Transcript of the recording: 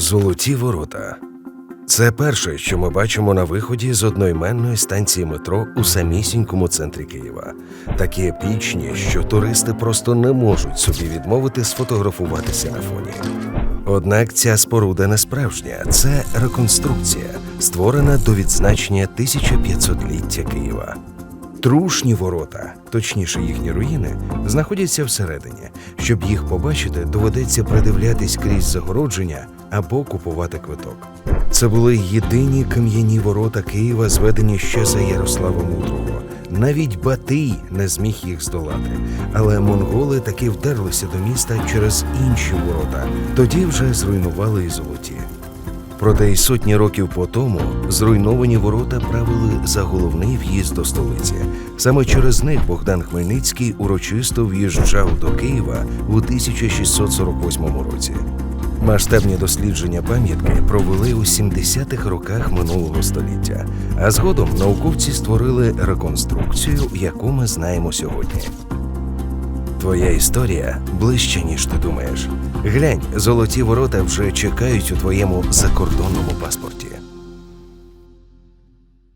Золоті ворота. Це перше, що ми бачимо на виході з одноіменної станції метро у самісінькому центрі Києва. Такі епічні, що туристи просто не можуть собі відмовити сфотографуватися на фоні. Однак ця споруда не справжня, це реконструкція, створена до відзначення 1500-ліття Києва. Трушні ворота, точніше їхні руїни, знаходяться всередині. Щоб їх побачити, доведеться придивлятись крізь загородження або купувати квиток. Це були єдині кам'яні ворота Києва, зведені ще за Ярослава Мудрого. Навіть Батий не зміг їх здолати, але монголи таки вдерлися до міста через інші ворота. Тоді вже зруйнували і золоті. Проте й сотні років по тому зруйновані ворота правили за головний в'їзд до столиці. Саме через них Богдан Хмельницький урочисто в'їжджав до Києва у 1648 році. Масштабні дослідження пам'ятки провели у 70-х роках минулого століття, а згодом науковці створили реконструкцію, яку ми знаємо сьогодні. Твоя історія ближче, ніж ти думаєш. Глянь, золоті ворота вже чекають у твоєму закордонному паспорті.